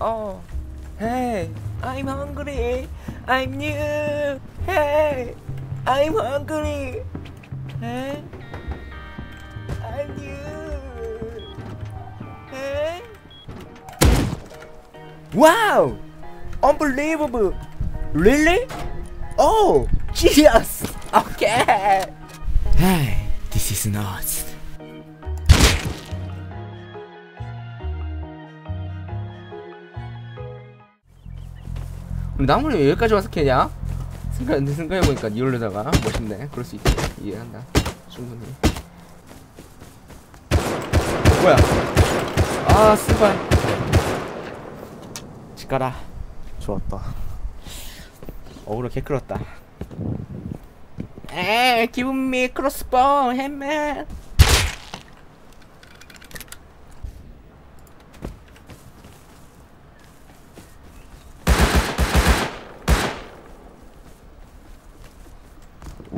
Oh, hey, I'm hungry. I'm new. Hey, I'm hungry. Hey, I'm new. Hey. Wow, unbelievable. Really? Oh, cheers. Okay. Hey, this is nuts. 나무를 왜 여기까지 와서 캐냐? 생각, 생각해보니까 이올려다가 멋있네. 그럴 수 있지. 이해한다. 충분히. 뭐야? 아 스발. 집가라. 좋았다. 어그로 개 끌었다. 에 기분 미 크로스보 햄맨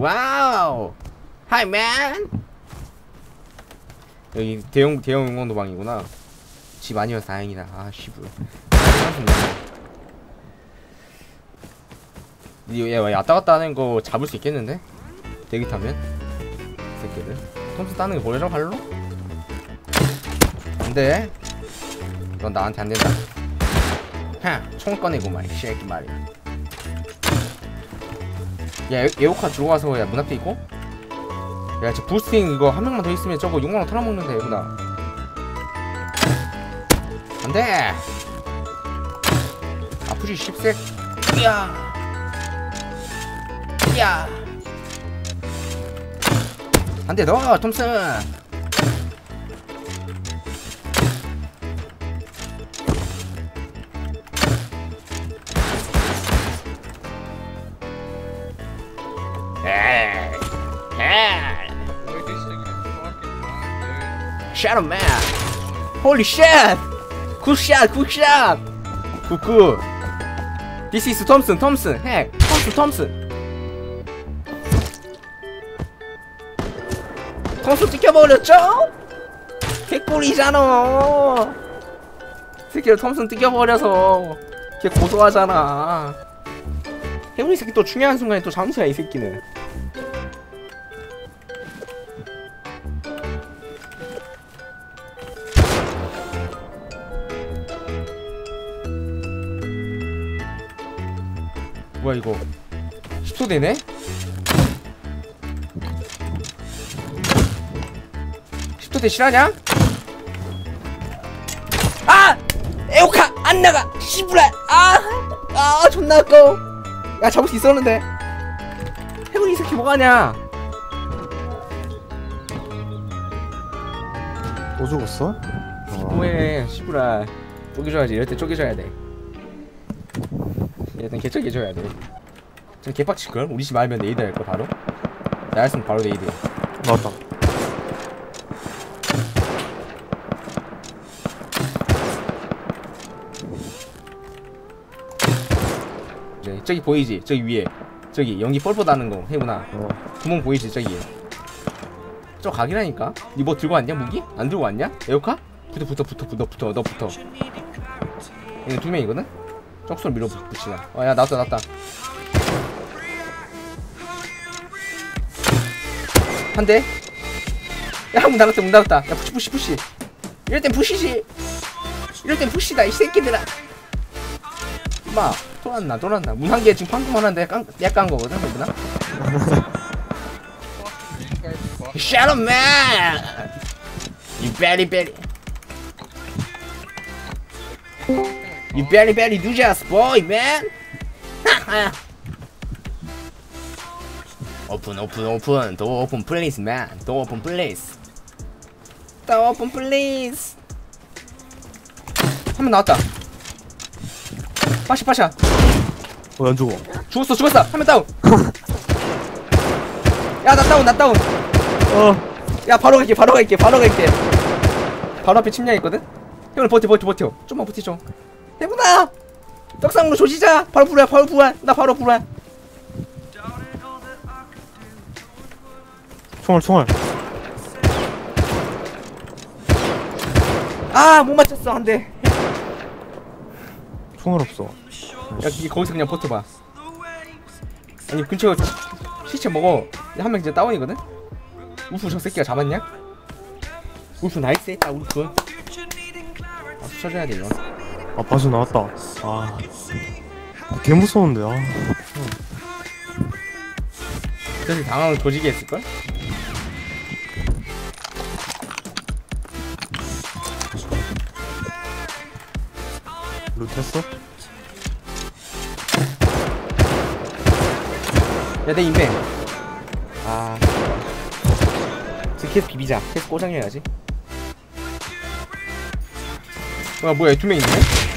와우. 하이 맨 여기 대형 대형 응원도방이구나. 집 아니어서 다행이다. 아 씨불 얘 왔다 갔다 하는 거 잡을 수 있겠는데? 대기 타면? 새끼들. 톰스 따는 게 보여줘 발로? 안돼. 넌 나한테 안 된다. 하! 총을 꺼내고 말이 쉐이키 말이 야 에, 에오카 들어와서 야 문 앞에 있고? 야 저 부스팅 이거 한 명만 더 있으면 저거 6만원 털어먹는데 얘구나. 안돼! 아프지 씹색? 야. 야. 안돼 너 톰슨. Shadow Man. Holy shit. Good shot, good shot. Good, good. This is Thompson, Thompson. Hey, Thompson, Thompson. 톰슨 뜯겨버렸죠? 개꿀이잖아. 새끼를 톰슨 뜯겨버려서 걔 고소하잖아. 해운이 새끼 또 중요한 순간에 또 잠수야 이 새끼는. 뭐야 이거 10초 되네? 십초대 실하냐? 아! 에오카 안 나가! 씨부라! 아! 아 존나 아까워 야 잡을 수 있었는데 해군이 이 새끼 뭐가냐 또 죽었어? 뭐해 씨부라 쪼개줘야지 이럴 때 쪼개줘야 돼 이럴 땐 개쪼개줘야 돼좀 개빡칠걸? 우리 집 알면 네이드 할걸 바로 나였으면 바로 네이드 맞다. 네, 저기 보이지? 저기 위에 저기 연기 뻘뻘 나는 거 해구나 어. 구멍 보이지 저기 저 각이라니까 니 뭐 들고 왔냐 무기? 안 들고 왔냐? 에어카? 붙어 붙어 붙어 붙어 붙어 너 붙어 얘는 두 명이거든? 쪽수로 밀어 붙이자 어야 나왔다 나왔다. 한대? 야문 닫았다 문 닫았다. 야 푸시 푸시 푸시. 이럴 땐 푸시지. 이럴 땐 푸시다 이 새끼들아. 마 돌았나 돌았나. 문 한 개 지금 방금 하는데 깐, 약간 거거든 누구나 dude. Shadow Man! You very very You very very dujas boy man Open open open Door open please man Door open please Door open please 한명 나왔다 빠시 빠시야 어, 안 죽어. 죽었어 죽었어 한 명 다운 야 나 다운 나 다운 어. 야 바로 갈게 바로 갈게 바로 갈게 바로 앞에 침략 있거든 형을 버텨 버텨 버텨 좀만 버티죠 해구나 떡상으로 조지자. 바로 불알 바로 불알 나 바로 불알 총알, 총알. 아 못 맞췄어. 안 돼. 총알 없어. 야 이- 거기서 그냥 버텨봐. 아니 근처 시체 먹어. 한 명 이제 다운이거든? 우프 저 새끼가 잡았냐? 우프 나이스 했다 우프. 아 쳐줘야 돼 이거 아 바수 나왔다. 아. 아, 개 무서운데. 아. 그래서 당황을 조지게 했을걸? 루트했어? 야내 인벤 아 계속 비비자 계속 꼬장해야지 와 뭐야 두명 있네?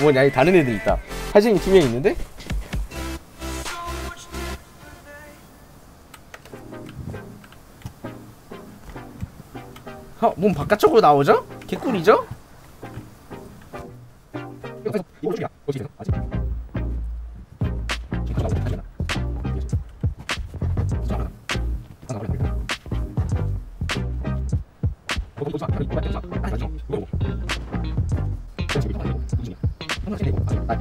뭐냐 이 다른 애들 있다 하진이 두명 있는데? 어, 몸 바깥쪽으로 나오죠? 개꿀이죠? 어.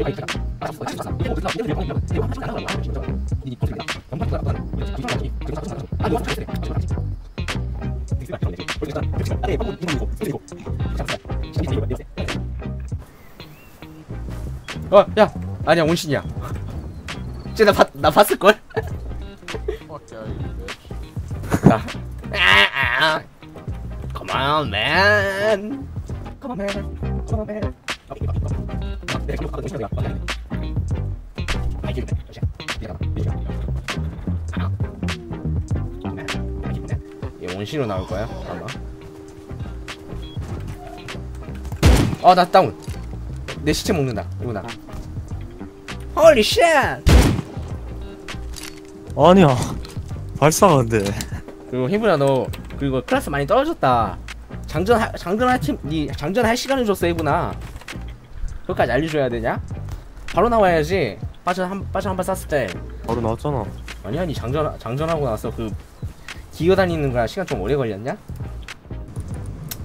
아, 잡았어. 이거 어디서 이거 이거 이거 이거 하지 말라고. 아, 진짜. 이 포트 그냥. 엄청 좋아. 나는. 이거 이거 하지. 이거 하지. 아, 이거 하지. 이거 하지. 믹스가 필요하네. 어디 있다. 믹스가. 아니, 방금 이거 이거. 이거 이거. 잡았어. 진짜 이거 냄새. 어, 야, 아니야 온신이야. 쟤나 봤, 나 봤을 걸. Fuck out, you bitch. 나. 아, 아. Come on, man. Come on, man. Come on, man. 온신으로 나올 거야 아마. 어, 나 다운. 내 시체 먹는다. 이거 나. Holy shit! 아니야. 발사가 근데. 그리고 희분아 너 그리고 클래스 많이 떨어졌다. 장전 하, 장전할 팀, 니 장전할 시간을 줬어 희분아. 그것까지 알려줘야 되냐? 바로 나와야지. 빠져 한 빠져 한발 쐈을 때 바로 나왔잖아. 아니야 니 장전 장전하고 나서 그 기어다니는 거야 시간 좀 오래 걸렸냐?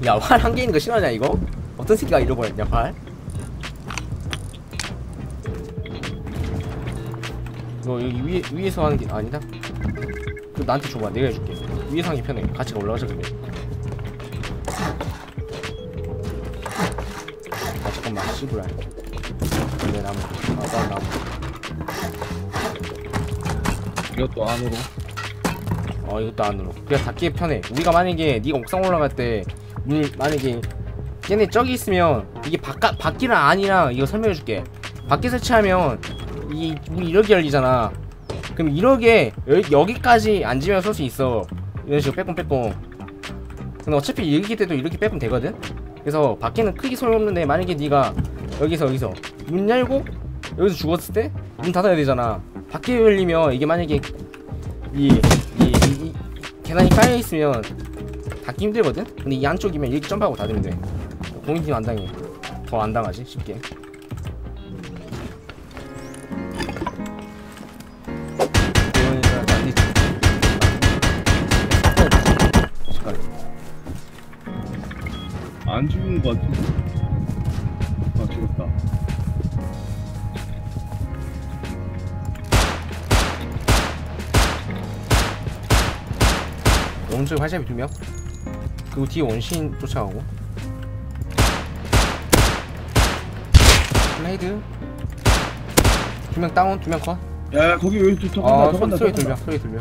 야 활 한 개 있는 거 싫어하냐 이거? 어떤 새끼가 잃어버렸냐 활? 이거 여기 위에 위에서 하는 게 아니다. 그 나한테 줘봐 내가 해줄게. 위에서 하는 게 편해. 가치가 올라가자. 아 씨부라. 내 나무. 아나 나무. 이것도 안으로. 어 이것도 안으로 그냥 닫기에 편해 우리가 만약에 네가 옥상 올라갈 때 물, 만약에 걔네 저기 있으면 이게 바깥 밖이랑 안이랑 이거 설명해줄게 밖에 설치하면 이 문이 이렇게 열리잖아 그럼 이렇게 여, 여기까지 앉으면 쏠 수 있어 이런 식으로 빼꼼빼꼼 근데 어차피 여기 때도 이렇게 빼꼼 되거든 그래서 밖에는 크게 소용없는데 만약에 네가 여기서 여기서 문 열고 여기서 죽었을 때 문 닫아야 되잖아 밖에 열리면 이게 만약에 이, 이, 이, 이 계단이 깔려 있으면 닫기 힘들거든. 근데 이 안쪽이면 이렇게 점프하고 닫으면 돼. 공인팀 안 당해. 더 안 당하지 쉽게. 죽은 것 같은데? 아 죽었다 오른쪽에 활잡이 두 명. 그리고 뒤에 원신 쫓아가고. 블레이드. 두 명 다운, 두 명 컷. 야 거기 왜 또, 더 아, 간다 소, 소리 더 들려, 소리 들려.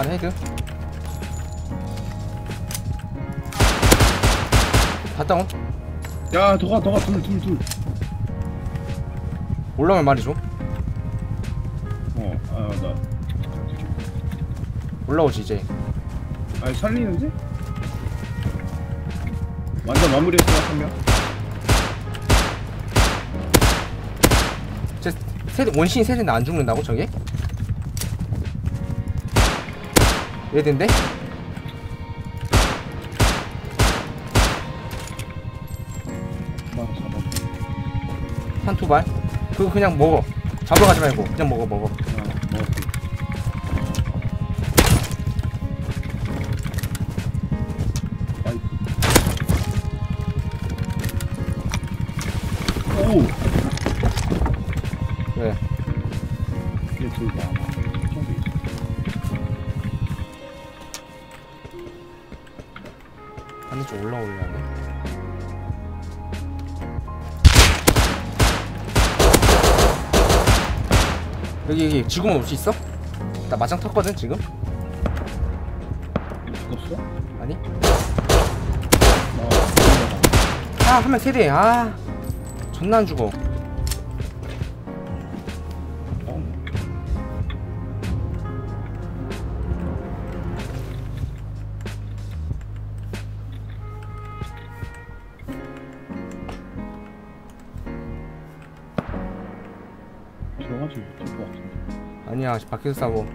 아, 헤드. 갔다 온. 야 더 가 더가 둘 둘 둘 올라오면 말이죠. 어 아 나 올라오지 이제. 아니 살리는데? 완전 마무리했어 한명 제 세대 원신 세대는 안 죽는다고 저게? 얘들인데? 한 두 발? 그거 그냥 먹어 잡으러 가지 말고 그냥 먹어 먹어 오! 왜? 이게 둘 남아 여기 여기 지구만 올 수 있어? 나 마장 텄거든 지금? 죽었어? 아니? 나아한명 세대 아 존나 안 죽어 어, 아니야. 밖에서 싸고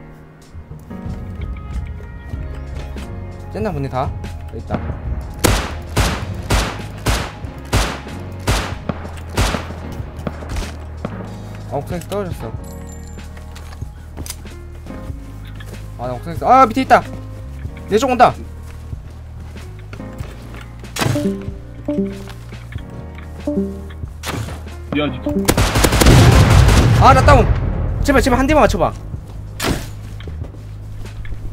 쨌나 보네 다 있다. 아 옥상에서 떨어졌어. 아나 옥상에서 아 밑에 있다. 내 쪽 온다. 야, 니 아나 다운 제발 제발 한 대만 맞춰봐.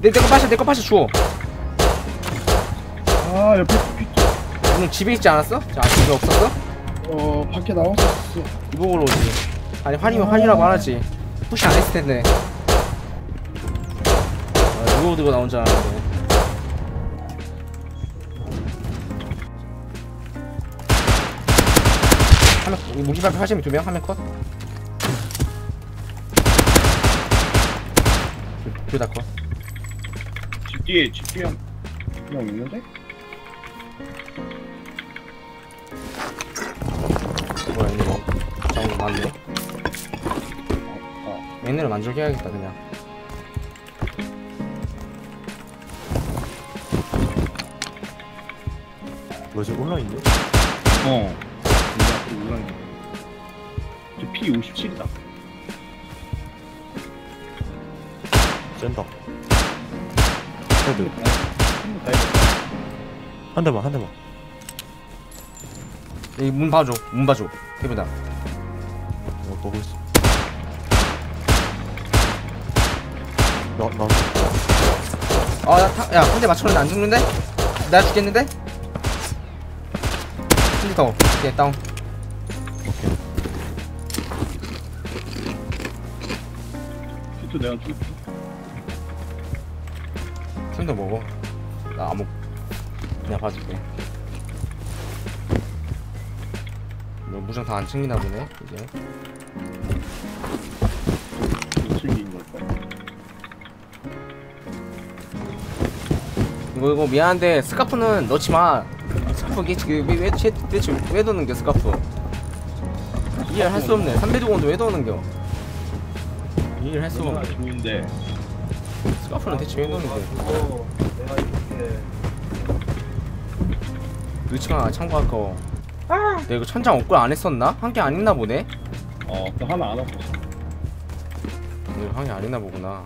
내 내거 빠셔 내거 빠셔 주워. 아, 옆에 피, 오늘 집에 있지 않았어? 자 집에 없었어? 어, 밖에 나왔었어. 이복으로 오지. 아니 환이면 환이라고 안 하지. 푸시 안 했을 텐데. 아, 이거 들고 나온 줄 알았는데. 한명 무기발표 하시면 두명? 한 명 컷 둘 다 컷. 집 뒤에, 집 뒤에 한명 있는데? 뭐야 이거 잠깐 맞네 어, 어. 얘네를 만족해야겠다 그냥 뭐지 온라인이야? 어. 내가 그 올라있는 저 P57이다. 센다. 헤드. 한 대만 한 대만. 여기 문 봐줘 문 봐줘. 해보다 어 보고 있어. 나나. 아야한 대 맞췄는데 안 죽는데? 내가 죽겠는데? 한대 더 오케이 다운. 오케이. 피트 내가 줄 게. 손도 먹어. 나 아무 그냥 봐줄게. 뭐 무장 다 안 챙기나 보네 이제. 걸 거야. 이거 이거 미안한데 스카프는 넣지 마. 스카프 게 그, 왜, 왜, 쟤, 대체 왜 넣는겨 스카프? 이해를 할 수 없네. 300원도 왜 넣는겨? 이해를 할 수가 얼마나 없네 좋은데. 스카프는 대체 왜 넣는겨 의치가 참고 아까워 내가 이거 천장 업글 안 했었나? 한 개 안 했나 보네? 어, 그 하나 안 있어. 이거 한개 안 했나 보구나